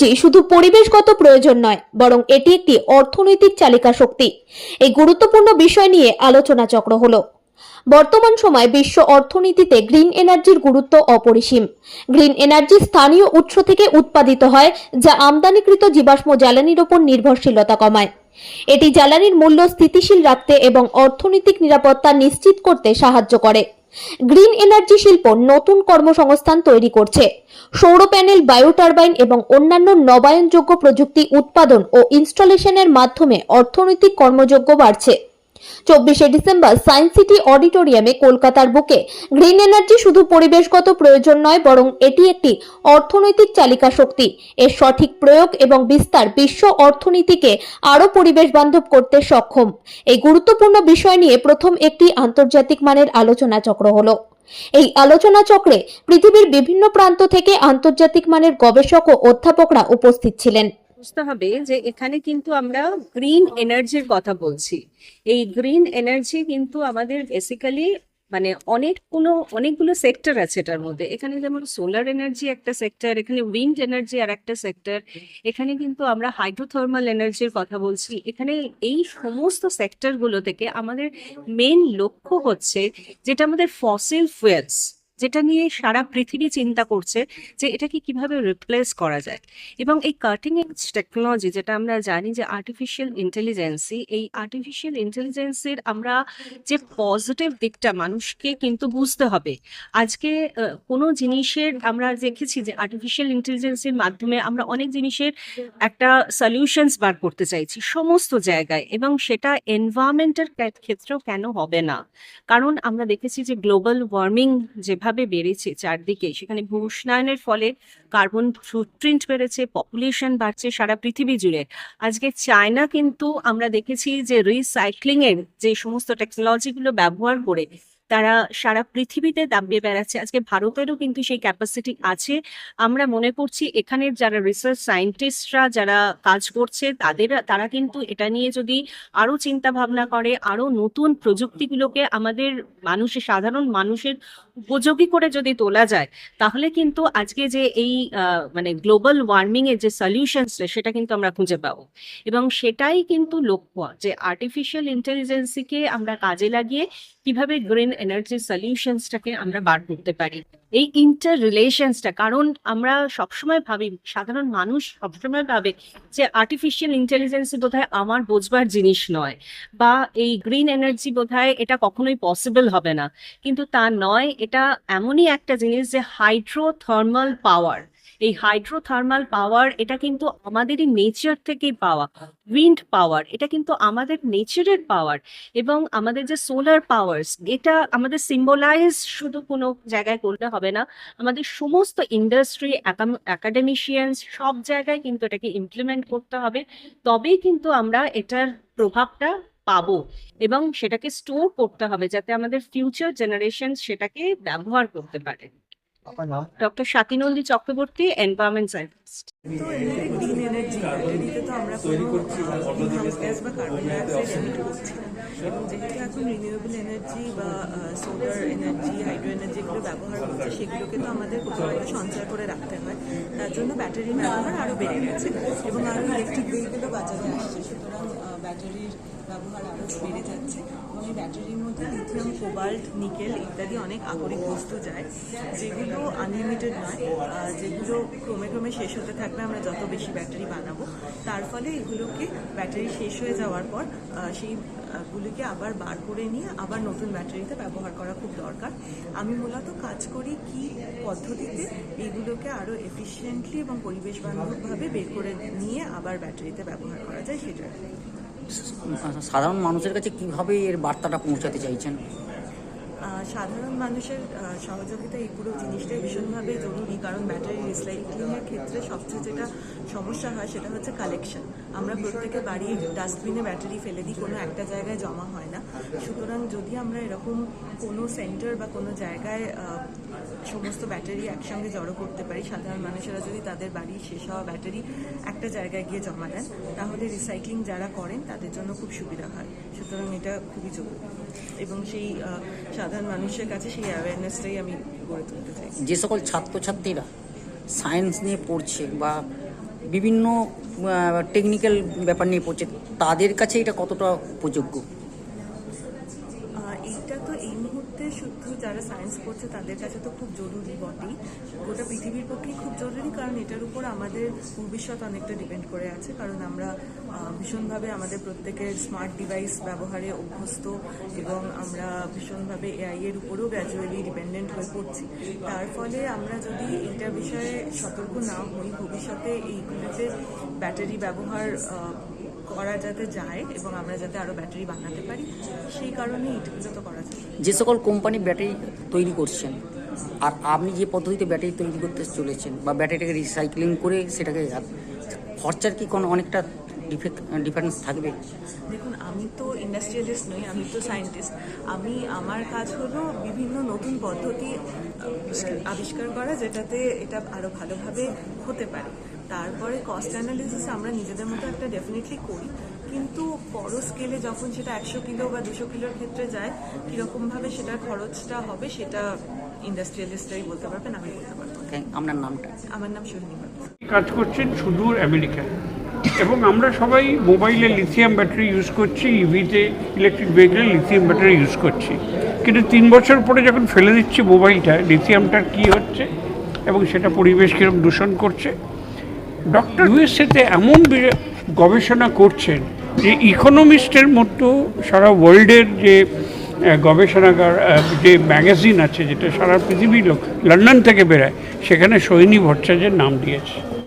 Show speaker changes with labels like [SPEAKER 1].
[SPEAKER 1] Energy শুধু পরিবেশগত প্রয়োজন নয়, বরং এটি একটি অর্থনৈতিক চালিকা শক্তি। এই গুরুত্বপূর্ণ বিষয় নিয়ে আলোচনা চক্র হলো। বর্তমান সময়ে বিশ্ব অর্থনীতিতে গ্রিন এনার্জির গুরুত্ব অপরিসীম। গ্রিন এনার্জি স্থানীয় উৎস থেকে উৎপাদিত হয়, যা আমদানিকৃত জীবাশ্ম জ্বালানির ওপর নির্ভরশীলতা কমায়। এটি জ্বালানির মূল্য স্থিতিশীল রাখতে এবং অর্থনৈতিক নিরাপত্তা নিশ্চিত করতে সাহায্য করে। গ্রিন এনার্জি শিল্প নতুন কর্মসংস্থান তৈরি করছে। সৌর প্যানেল বায়ো টারবাইন এবং অন্যান্য নবায়নযোগ্য প্রযুক্তি উৎপাদন ও ইনস্টলেশনের মাধ্যমে অর্থনৈতিক কর্মযোগ্য বাড়ছে। চব্বিশে ডিসেম্বর সায়েন্স সিটি অডিটোরিয়ামে কলকাতার বুকে গ্রিন এনার্জি শুধু পরিবেশগত প্রয়োজন নয়, বরং এটি একটি অর্থনৈতিক চালিকা শক্তি। এর সঠিক প্রয়োগ এবং বিস্তার বিশ্ব অর্থনীতিকে আরও পরিবেশ বান্ধব করতে সক্ষম। এই গুরুত্বপূর্ণ বিষয় নিয়ে প্রথম একটি আন্তর্জাতিক মানের আলোচনা চক্র হলো। এই আলোচনা চক্রে পৃথিবীর বিভিন্ন প্রান্ত থেকে আন্তর্জাতিক মানের গবেষক ও অধ্যাপকরা উপস্থিত ছিলেন।
[SPEAKER 2] বুঝতে হবে যে এখানে কিন্তু আমরা গ্রিন এনার্জির কথা বলছি। এই গ্রিন এনার্জি কিন্তু আমাদের বেসিক্যালি মানে অনেকগুলো অনেকগুলো সেক্টর আছে এটার মধ্যে। এখানে যেমন সোলার এনার্জি একটা সেক্টর এখানে উইন্ড এনার্জি আর একটা সেক্টর এখানে কিন্তু আমরা হাইড্রোথার্মাল এনার্জির কথা বলছি। এখানে এই সমস্ত সেক্টরগুলো থেকে আমাদের মেন লক্ষ্য হচ্ছে যেটা আমাদের ফসিল ফুয়েলস যেটা নিয়ে সারা পৃথিবী চিন্তা করছে যে এটাকে কীভাবে রিপ্লেস করা যায়। এবং এই কাটিং এজ টেকনোলজি যেটা আমরা জানি যে আর্টিফিশিয়াল ইন্টেলিজেন্সি এই আর্টিফিশিয়াল ইন্টেলিজেন্সের আমরা যে পজিটিভ দিকটা মানুষকে কিন্তু বুঝতে হবে। আজকে কোনো জিনিসের আমরা দেখেছি যে আর্টিফিশিয়াল ইন্টেলিজেন্সের মাধ্যমে আমরা অনেক জিনিসের একটা সলিউশনস বার করতে চাইছি সমস্ত জায়গায় এবং সেটা এনভায়রনমেন্টের ক্ষেত্রেও কেন হবে না? কারণ আমরা দেখেছি যে গ্লোবাল ওয়ার্মিং যেভাবে বেড়েছে চারদিকে? সেখানে ভূষ্ণায়নের ফলে কার্বন ফুটপ্রিন্ট বেড়েছে পপুলেশন বাড়ছে সারা পৃথিবী জুড়ে। আজকে চায়না কিন্তু আমরা দেখেছি যে রিসাইক্লিং এর যে সমস্ত টেকনোলজিগুলো ব্যবহার করে তারা সারা পৃথিবীতে দাবিয়ে বেড়াচ্ছে। আজকে ভারতেরও কিন্তু সেই ক্যাপাসিটি আছে। আমরা মনে করছি এখানের যারা রিসার্চ সায়েন্টিস্টরা যারা কাজ করছে, তাদের, তারা কিন্তু এটা নিয়ে যদি আরও চিন্তা ভাবনা করে আরও নতুন প্রযুক্তিগুলোকে আমাদের মানুষের, সাধারণ মানুষের উপযোগী করে যদি তোলা যায়, তাহলে কিন্তু আজকে যে এই মানে গ্লোবাল ওয়ার্মিং এর যে সলিউশনসটা সেটা কিন্তু আমরা খুঁজে পাবো। এবং সেটাই কিন্তু লক্ষ্য যে আর্টিফিশিয়াল ইন্টেলিজেন্সিকে আমরা কাজে লাগিয়ে কীভাবে গ্রিন এনার্জি সলিউশনসটাকে আমরা বার করতে পারি। এই ইন্টার রিলেশনসটা কারণ আমরা সবসময় ভাবি, সাধারণ মানুষ সবসময় ভাবে যে আর্টিফিশিয়াল ইন্টেলিজেন্স বোধহয় আমার বোঝবার জিনিস নয় বা এই গ্রিন এনার্জি বোধহয় এটা কখনোই পসিবল হবে না। কিন্তু তা নয়, এটা এমনই একটা জিনিস যে হাইড্রোথার্মাল পাওয়ার এই হাইড্রোথার্মাল পাওয়ার এটা কিন্তু আমাদেরই নেচার থেকেই পাওয়া উইন্ড পাওয়ার এটা কিন্তু আমাদের নেচারের পাওয়ার এবং আমাদের যে সোলার পাওয়ার্স এটা আমাদের সিম্বলাইজ শুধু কোনো জায়গায় করলে হবে না, আমাদের সমস্ত ইন্ডাস্ট্রি একাডেমিশিয়ানস সব জায়গায় কিন্তু এটাকে ইমপ্লিমেন্ট করতে হবে, তবেই কিন্তু আমরা এটার প্রভাবটা পাবো এবং সেটাকে স্টোর করতে হবে যাতে আমাদের ফিউচার জেনারেশন সেটাকে ব্যবহার করতে পারে। Doctor Swati Nandi Chakraborty environment scientist
[SPEAKER 3] করছি যেহেতু এখন রিনিউয়েবল এনার্জি বা সোলার এনার্জি হাইড্রো এনার্জি এগুলো ব্যবহার হচ্ছে সেগুলোকে তো আমাদের কোথাও একটা সঞ্চয় করে রাখতে হয়। তার জন্য ব্যাটারির ব্যবহার আরও বেড়ে গেছে। এবং আরও ইলেকট্রিক ভেহিকেলও বাজারে আসছে ব্যাটারির ব্যবহার আরও বেড়ে যাচ্ছে এবং এই ব্যাটারির মধ্যে লিথিয়াম কোবাল্ট নিকেল ইত্যাদি অনেক আকরিক বস্তু যায়, যেগুলো আনলিমিটেড নয় যেগুলো ক্রমে ক্রমে শেষ হতে থাকবে আমরা যত বেশি ব্যাটারি বানাবো, তার ফলে এগুলোকে ব্যাটারি শেষ হয়ে যাওয়ার পর সেই গুলিকে আবার বার করে নিয়ে আবার নতুন ব্যাটারিতে ব্যবহার করা খুব দরকার। আমি মূলত কাজ করি কি পদ্ধতিতে এইগুলোকে আরও এফিসিয়েন্টলি এবং পরিবেশ বান্ধবভাবে বের করে নিয়ে আবার ব্যাটারিতে ব্যবহার করা যায় সেটা
[SPEAKER 4] সাধারণ মানুষের কাছে কীভাবে এর বার্তাটা পৌঁছাতে চাইছেন?
[SPEAKER 3] সাধারণ মানুষের সহযোগিতা এই পুরো জিনিসটাই ভীষণভাবে জরুরি, কারণ ব্যাটারি রিসাইক্লিংয়ের ক্ষেত্রে সবচেয়ে যেটা সমস্যা হয় সেটা হচ্ছে কালেকশন আমরা প্রত্যেকে বাড়ির ডাস্টবিনে ব্যাটারি ফেলে দিই, কোনো একটা জায়গায় জমা হয় না। সুতরাং যদি আমরা এরকম কোনো সেন্টার বা কোনো জায়গায় সমস্ত ব্যাটারি একসঙ্গে জড়ো করতে পারি, সাধারণ মানুষেরা যদি তাদের বাড়ির শেষ হওয়া ব্যাটারি একটা জায়গায় গিয়ে জমা দেন, তাহলে রিসাইক্লিং যারা করেন, তাদের জন্য খুব সুবিধা হয়। সুতরাং এটা খুবই জরুরি। এবং সেই সাধারণ মানুষের কাছে সেই অ্যাওয়ারনেসটাই আমি গড়ে তুলতে চাই।
[SPEAKER 4] যে সকল ছাত্রছাত্রীরা সায়েন্স নিয়ে পড়ছে বা বিভিন্ন টেকনিক্যাল ব্যাপার নিয়ে পড়ছে তাদের কাছে এটা কতটা উপযোগ্য
[SPEAKER 3] আহ, এইটা তো এই শুধু যারা সায়েন্স পড়ছে তাদের কাছে তো খুব জরুরি বটেই। গোটা পৃথিবীর পক্ষেই খুব জরুরি, কারণ এটার উপর আমাদের ভবিষ্যৎ অনেকটা ডিপেন্ড করে আছে। কারণ আমরা ভীষণভাবে আমাদের প্রত্যেকের স্মার্ট ডিভাইস ব্যবহারে অভ্যস্ত এবং আমরা ভীষণভাবে এআই এর উপরেও গ্র্যাজুয়ালি ডিপেন্ডেন্ট হয়ে পড়ছি। তার ফলে আমরা যদি এইটা বিষয়ে সতর্ক না হই, ভবিষ্যতে এইগুলোতে ব্যাটারি ব্যবহার করা যাতে যায় এবং আমরা যাতে আরও ব্যাটারি বানাতে পারি সেই কারণে এইটুকুলো তো করা যায়
[SPEAKER 4] যে সকল কোম্পানি ব্যাটারি তৈরি করছেন আর আপনি যে পদ্ধতিতে ব্যাটারি তৈরি করতে চলেছেন বা ব্যাটারিটাকে রিসাইক্লিং করে সেটাকে খরচার কি কোনো অনেকটা ডিফেক্ট ডিফারেন্স থাকবে?
[SPEAKER 3] দেখুন আমি তো ইন্ডাস্ট্রিয়ালিস্ট নই আমি তো সায়েন্টিস্ট আমি আমার কাজ হলো বিভিন্ন নতুন পদ্ধতি আবিষ্কার করা যেটাতে এটা আরও ভালোভাবে হতে পারে। তারপরে কস্ট অ্যানালিসিস আমরা নিজেদের মতো একটা ডেফিনেটলি করি। কিন্তু বড় স্কেলে যখন সেটা একশো কিলো বা দুশো কিলোর ক্ষেত্রে যায় কীরকমভাবে সেটার খরচটা হবে সেটা ইন্ডাস্ট্রিয়ালিস্টরাই বলতে পারবেন আমি বলতে পারব
[SPEAKER 4] আপনার নামটা?
[SPEAKER 3] আমার নাম সোহিনী
[SPEAKER 5] কাজ করছেন সুদূর আমেরিকায় এবং আমরা সবাই মোবাইলে লিথিয়াম ব্যাটারি ইউজ করছি ইভিতে ইলেকট্রিক ভেহিকেলে লিথিয়াম ব্যাটারি ইউজ করছি। কিন্তু তিন বছর পরে যখন ফেলে দিচ্ছি মোবাইলটা লিথিয়ামটার কী হচ্ছে? এবং সেটা পরিবেশ কীরকম দূষণ করছে? ডক্টর ইউএসএতে এমন গবেষণা করছেন যে ইকোনমিস্টের মতো সারা ওয়ার্ল্ডের যে গবেষণাগার যে ম্যাগাজিন আছে, যেটা সারা পৃথিবীর লোক, লন্ডন থেকে বেরায়, সেখানে সৈনী ভট্টাচার্যের নাম দিয়েছে।